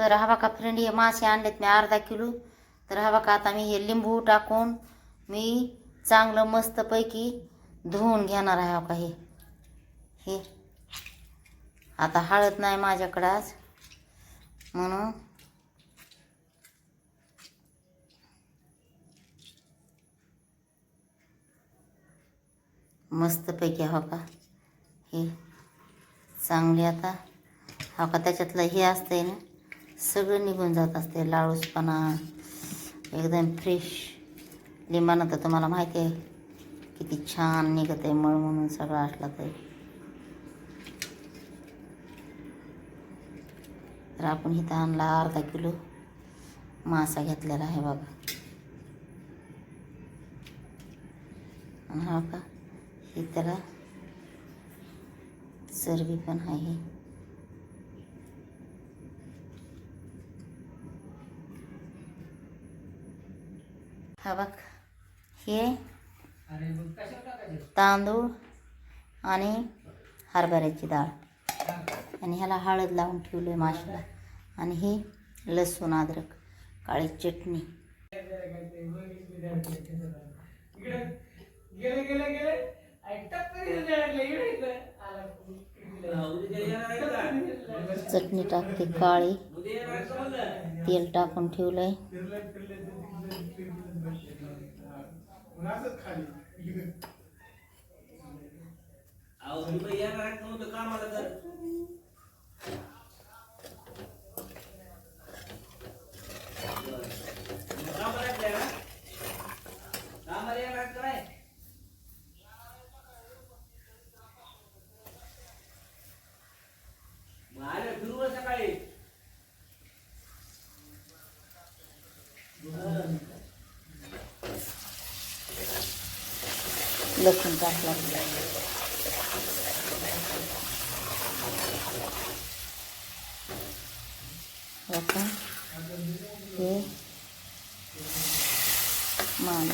तर हवा का फ्रेंड हे मासे आणलेत मी अर्धा किलो. तर हवा का आता मी हे लिंबू टाकून मी चांगलं मस्तपैकी धुवून घेणार आहे हो का हे. हे. आता हळद नाही माझ्याकडं आज. म्हणून मस्तपैकी हो का हे. चांगली आता. हो का त्याच्यातलं हे असतंय ना. सगळं निघून जात असते. लाळूसपणा एकदम फ्रेश लिंबानं तर तुम्हाला माहिती आहे किती छान निघत आहे मळ म्हणून सगळं असला तरी तर आपण इथं आणला अर्धा किलो मासा घेतलेला आहे बघा. आणि हा का हे त्याला चरबी पण आहे. हा बघ. हे तांदूळ आणि हरभऱ्याची डाळ. आणि ह्याला हळद लावून ठेवलं आहे माशाला. आणि हे लसूण अद्रक काळी चटणी. चटणी टाकते काळी. तेल टाकून ठेवलंय. खाली अहो तुम्ही येणार नव्हतं कामाला तर कामाला येतलंय ना? कामाला येणार का नाही? मग आले फिरू ना सकाळी लसूण टाकला आता हे मांग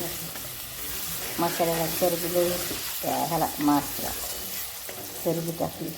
मसाल्याला चरबी लई होती त्या ह्याला मासला चरबी टाकली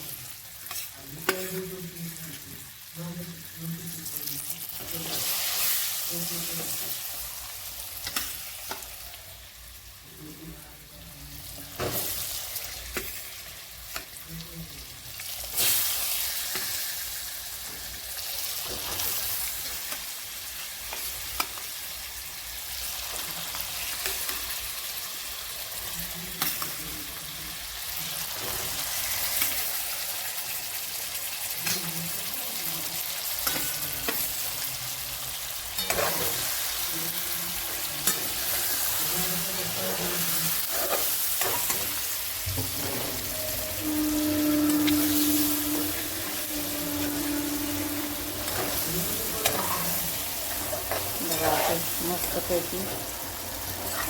बघा आता मस्तपैकी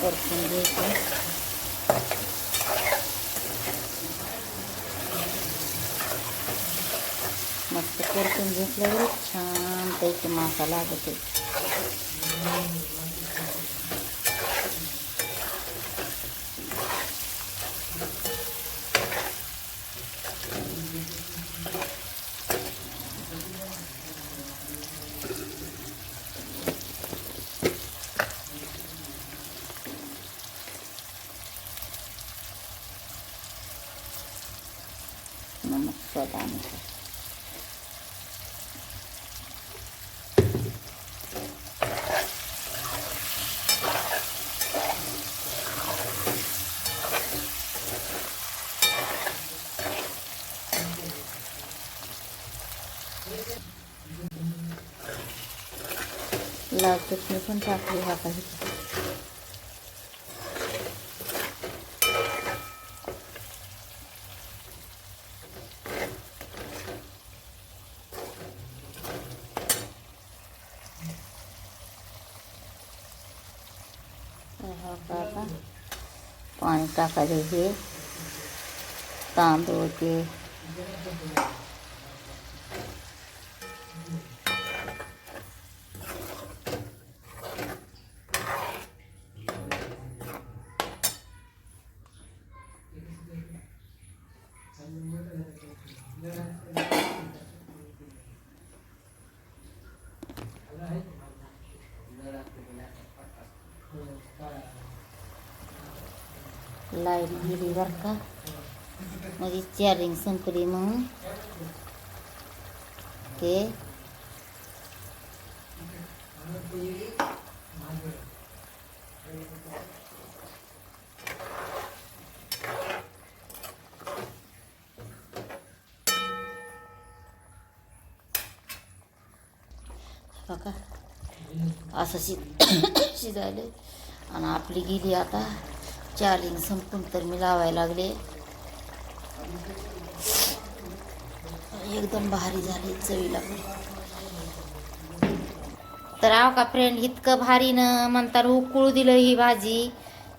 परतून घ्यायचं. मस्त परतून घेतल्यावर छानपैकी मासा लागतो नमक स्वादानुसार लाल चटणी पण टाकली हा काही हा का आता पाणी टाकायचं हे. तांदूळ ते. लाइट गेली बर का मध्ये चार्जिंग संपली म्हणून ते बघा असं शिज शिजायले आणि आपली गेली आता चार्जिंग संपून तर मी लावायला लागले. एकदम भारी झाली चवीला. तर आव का फ्रेंड इतकं भारी न म्हणतात उकळू दिलं ही भाजी.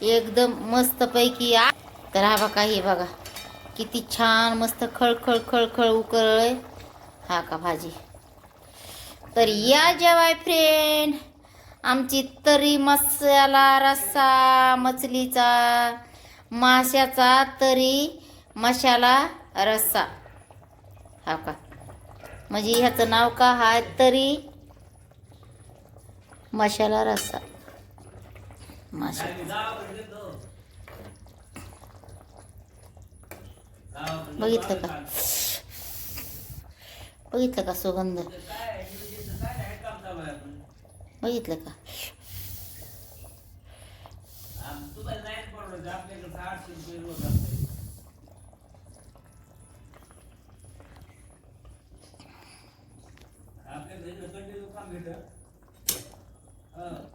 एकदम मस्त पैकी आ तर हा बघा हे बघा. किती छान मस्त खळखळ खळखळ उकळ हा का भाजी. तर या जेवाय फ्रेंड आमची तरी मसाला रस्सा मछलीचा माशाचा तरी मशाला रस्सा. हा का? म्हणजे ह्याचं नाव का? हा तरी मशाला रस्सा. माशा. बघितलं का? बघितलं का सुगंध? बघितलं का?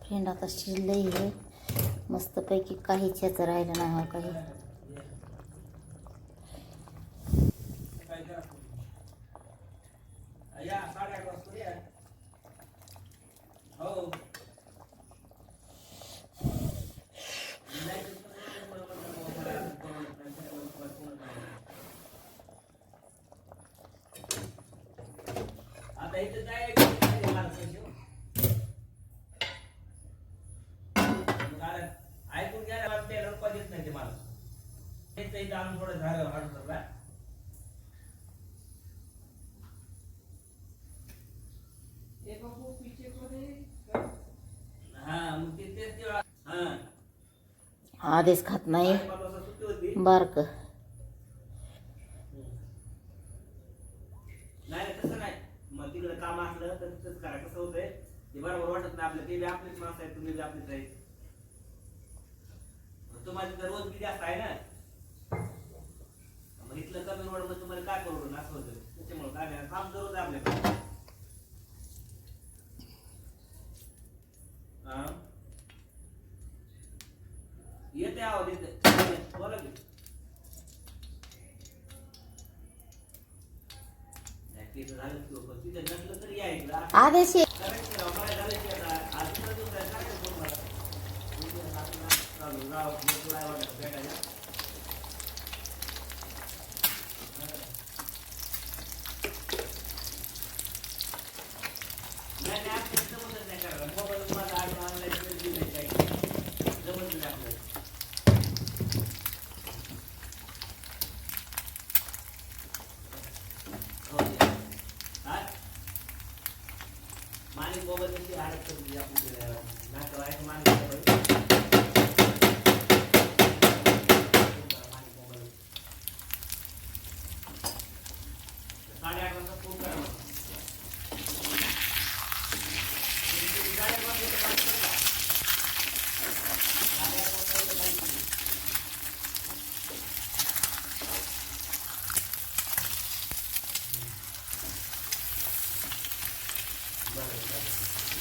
फ्रेंड आता शिजलंही आहे मस्तपैकी काहीच ह्याचं राहिलं नाही हो, काही या साडेआठ वाजता या हो आता इथं जायचं कारण ऐकून घ्यायला मला ते रुपये देत नाही ते मला तेच इथं आणून थोडं झालं हाडून हा मग ते तेच हा आधीच खात नाही. बारक नाही नाही, तसं नाही मग काम असलं तर तिथंच करा. कसं होतंय ते बरोबर वाटत नाही आपलं ते बी आपलीच माणसं आहेत तुम्ही बी आपलीच आहे तुम्हाला तिथं रोज बी जास्त आहे ना? मग इथलं कमी रोड मग तुम्हाला काय करू? असं होतं. त्याच्यामुळे काय काम दररोज आपल्याकडे. हा येते आवाज येते बोला की. या इकडं. असं आधीच ये. करायचं राव, मला झालं की आता आज दुसरा दिवस आहे, करायचं फोन मला. उद्या रात्री चालू, राव, मग तुला आवडतं भेटायला. नाही, नाही, आपल्याला जमतच नाही करायला. मोबाईल माझा आठ online वर दिलंय काही. जमत नाही आपल्याला. हो ते. हा? माणिक आपण मोबाईल माणिक मोबाईल साडेआठ वाजता फोन करा मला. साडेआठ वाजता इथं काम करा. साडेआठ वाजता इथं काम करा.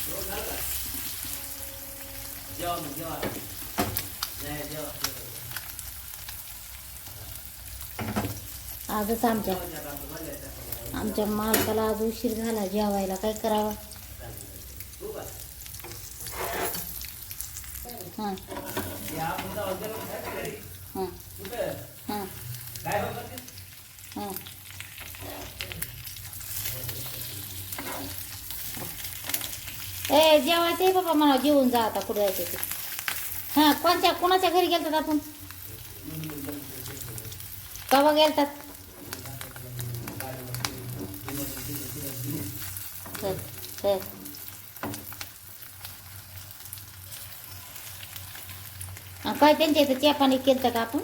हो, झालं का? जेवा मग जेवा नाही जेवा आजच आमच्या आमच्या मालकाला आज उशीर झाला जेवायला काय करावं? हां. हां. हां. हां. ए जेवायचं आहे बाबा मला जेवून जा आता कुठे जायचं ते. हां कोणत्या कोणाच्या घरी गेलतात आपण? कवा गेलतात? तर तर काय त्यांच्या इथं चेपाने पाणी केलं का आपण?